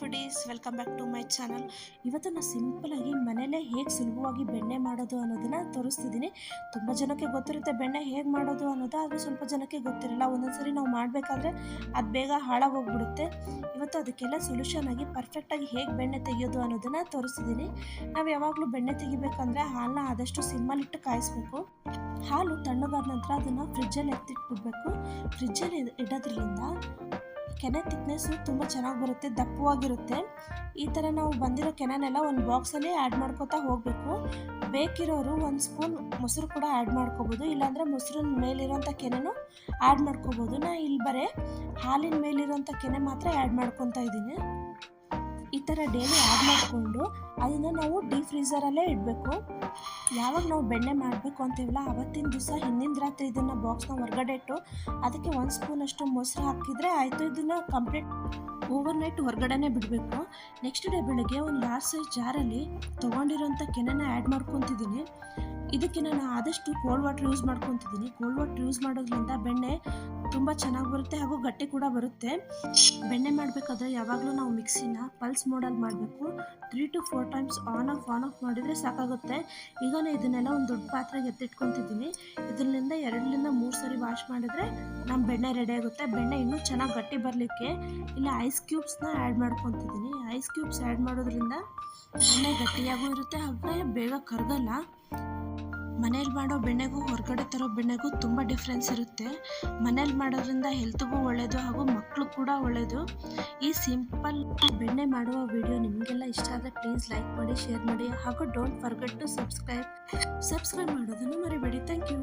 Foodies welcome back to my channel ಇವತ್ತು ನಾನು ಸಿಂಪಲಾಗಿ ಮನೆಯಲ್ಲೇ ಹೇಗೆ ಸುಲಭವಾಗಿ ಬೆಣ್ಣೆ ಮಾಡೋದು ಅನ್ನೋದನ್ನು ತೋರಿಸ್ತಿದ್ದೀನಿ. ತುಂಬ ಜನಕ್ಕೆ ಗೊತ್ತಿರುತ್ತೆ ಬೆಣ್ಣೆ ಹೇಗೆ ಮಾಡೋದು ಅನ್ನೋದು, ಆದರೆ ಸ್ವಲ್ಪ ಜನಕ್ಕೆ ಗೊತ್ತಿರಲ್ಲ. ಒಂದೊಂದ್ಸರಿ ನಾವು ಮಾಡಬೇಕಾದ್ರೆ ಅದು ಬೇಗ ಹಾಳಾಗೋಗ್ಬಿಡುತ್ತೆ. ಇವತ್ತು ಅದಕ್ಕೆಲ್ಲ ಸೊಲ್ಯೂಷನ್ ಆಗಿ ಪರ್ಫೆಕ್ಟಾಗಿ ಹೇಗೆ ಬೆಣ್ಣೆ ತೆಗೆಯೋದು ಅನ್ನೋದನ್ನು ತೋರಿಸ್ತಿದ್ದೀನಿ. ನಾವು ಯಾವಾಗಲೂ ಬೆಣ್ಣೆ ತೆಗಿಬೇಕಂದ್ರೆ ಹಾಲನ್ನ ಆದಷ್ಟು ಸಿಮ್ಮಲ್ಲಿಟ್ಟು ಕಾಯಿಸ್ಬೇಕು. ಹಾಲು ತಣ್ಣಗಾದ ನಂತರ ಅದನ್ನು ಫ್ರಿಜ್ಜಲ್ಲಿ ಎತ್ತಿಟ್ಬಿಡ್ಬೇಕು. ಫ್ರಿಜ್ಜಲ್ಲಿ ಇಡೋದ್ರಿಂದ ಕೆನೆ ತಿಕ್ನೆಸ್ಸು ತುಂಬ ಚೆನ್ನಾಗಿ ಬರುತ್ತೆ, ದಪ್ಪವಾಗಿರುತ್ತೆ. ಈ ಥರ ನಾವು ಬಂದಿರೋ ಕೆನೆನೆಲ್ಲ ಒಂದು ಬಾಕ್ಸಲ್ಲಿ ಆ್ಯಡ್ ಮಾಡ್ಕೋತಾ ಹೋಗಬೇಕು. ಬೇಕಿರೋರು ಒಂದು ಸ್ಪೂನ್ ಮೊಸರು ಕೂಡ ಆ್ಯಡ್ ಮಾಡ್ಕೋಬೋದು, ಇಲ್ಲಾಂದರೆ ಮೊಸರಿನ ಮೇಲಿರೋಂಥ ಕೆನೆನೂ ಆ್ಯಡ್ ಮಾಡ್ಕೋಬೋದು. ನಾ ಇಲ್ಲಿ ಬರೀ ಹಾಲಿನ ಮೇಲಿರೋಂಥ ಕೆನೆ ಮಾತ್ರ ಆ್ಯಡ್ ಮಾಡ್ಕೊತಾ ಇದ್ದೀನಿ. ಈ ಥರ ಡೈಲಿ ಆ್ಯಡ್ ಮಾಡಿಕೊಂಡು ಅದನ್ನು ನಾವು ಡೀಪ್ ಫ್ರೀಸರಲ್ಲೇ ಇಡಬೇಕು. ಯಾವಾಗ ನಾವು ಬೆಣ್ಣೆ ಮಾಡಬೇಕು ಅಂತೀವಲ್ಲ, ಅವತ್ತಿನ ದಿವಸ ಹಿಂದಿನ ರಾತ್ರಿ ಇದನ್ನು ಬಾಕ್ಸ್ನ ಹೊರಗಡೆ ಇಟ್ಟು ಅದಕ್ಕೆ ಒಂದು ಸ್ಪೂನಷ್ಟು ಮೊಸರು ಹಾಕಿದರೆ ಆಯಿತು, ಇದನ್ನು ಕಂಪ್ಲೀಟ್ ಓವರ್ ನೈಟ್ ಹೊರಗಡೆನೇ ಬಿಡಬೇಕು. ನೆಕ್ಸ್ಟ್ ಡೇ ಬೆಳಗ್ಗೆ ಒಂದು ಲಾರ್ಜ್ ಸೈಜ್ ಜಾರಲ್ಲಿ ತೊಗೊಂಡಿರೋಂಥ ಕೆನೆನ ಆ್ಯಡ್ ಮಾಡ್ಕೊತಿದ್ದೀನಿ. ಇದಕ್ಕೆ ನಾನು ಆದಷ್ಟು ಕೋಲ್ಡ್ ವಾಟರ್ ಯೂಸ್ ಮಾಡ್ಕೊತಿದ್ದೀನಿ ಕೋಲ್ಡ್ ವಾಟರ್ ಯೂಸ್ ಮಾಡೋದ್ರಿಂದ ಬೆಣ್ಣೆ ತುಂಬ ಚೆನ್ನಾಗಿ ಬರುತ್ತೆ ಹಾಗೂ ಗಟ್ಟಿ ಕೂಡ ಬರುತ್ತೆ. ಬೆಣ್ಣೆ ಮಾಡಬೇಕಾದ್ರೆ ಯಾವಾಗಲೂ ನಾವು ಮಿಕ್ಸಿನ ಪಲ್ಸ್ ಮೋಡಲ್ಲಿ ಮಾಡಬೇಕು. Three to four times on off on off ಮಾಡಿದರೆ ಸಾಕಾಗುತ್ತೆ. ಈಗ ನಾನು ಇದನ್ನೆಲ್ಲ ಒಂದು ದೊಡ್ಡ ಪಾತ್ರೆಗೆ ಎತ್ತಿಟ್ಕೊತಿದ್ದೀನಿ ಇದರಿಂದ ಎರಡರಿಂದ ಮೂರು ಸರಿ ವಾಶ್ ಮಾಡಿದ್ರೆ ನಮ್ಮ ಬೆಣ್ಣೆ ರೆಡಿ ಆಗುತ್ತೆ. ಬೆಣ್ಣೆ ಇನ್ನೂ ಚೆನ್ನಾಗಿ ಗಟ್ಟಿ ಬರಲಿಕ್ಕೆ ಇಲ್ಲ ಐಸ್ ಕ್ಯೂಬ್ಸ್ನ ಆ್ಯಡ್ ಮಾಡ್ಕೊತಿದ್ದೀನಿ ಐಸ್ ಕ್ಯೂಬ್ಸ್ ಆ್ಯಡ್ ಮಾಡೋದ್ರಿಂದ ಬೆಣ್ಣೆ ಗಟ್ಟಿಯಾಗೂ ಇರುತ್ತೆ ಹಾಗೆ ಬೇಗ ಕರಗಲ್ಲ. ಮನೇಲಿ ಮಾಡೋ ಬೆಣ್ಣೆಗೂ ಹೊರಗಡೆ ತರೋ ಬೆಣ್ಣೆಗೂ ತುಂಬ ಡಿಫ್ರೆನ್ಸ್ ಇರುತ್ತೆ. ಮನೇಲಿ ಮಾಡೋದ್ರಿಂದ ಹೆಲ್ತ್ಗೂ ಒಳ್ಳೆಯದು ಹಾಗೂ ಮಕ್ಕಳು ಕೂಡ ಒಳ್ಳೆಯದು ಈ ಸಿಂಪಲ್ ಬೆಣ್ಣೆ ಮಾಡುವ ವಿಡಿಯೋ ನಿಮಗೆಲ್ಲ ಇಷ್ಟ ಆದರೆ ಪ್ಲೀಸ್ ಲೈಕ್ ಮಾಡಿ ಶೇರ್ ಮಾಡಿ ಹಾಗೂ don't forget to subscribe subscribe ಮಾಡೋದನ್ನು ಮರಿಬೇಡಿ. Thank you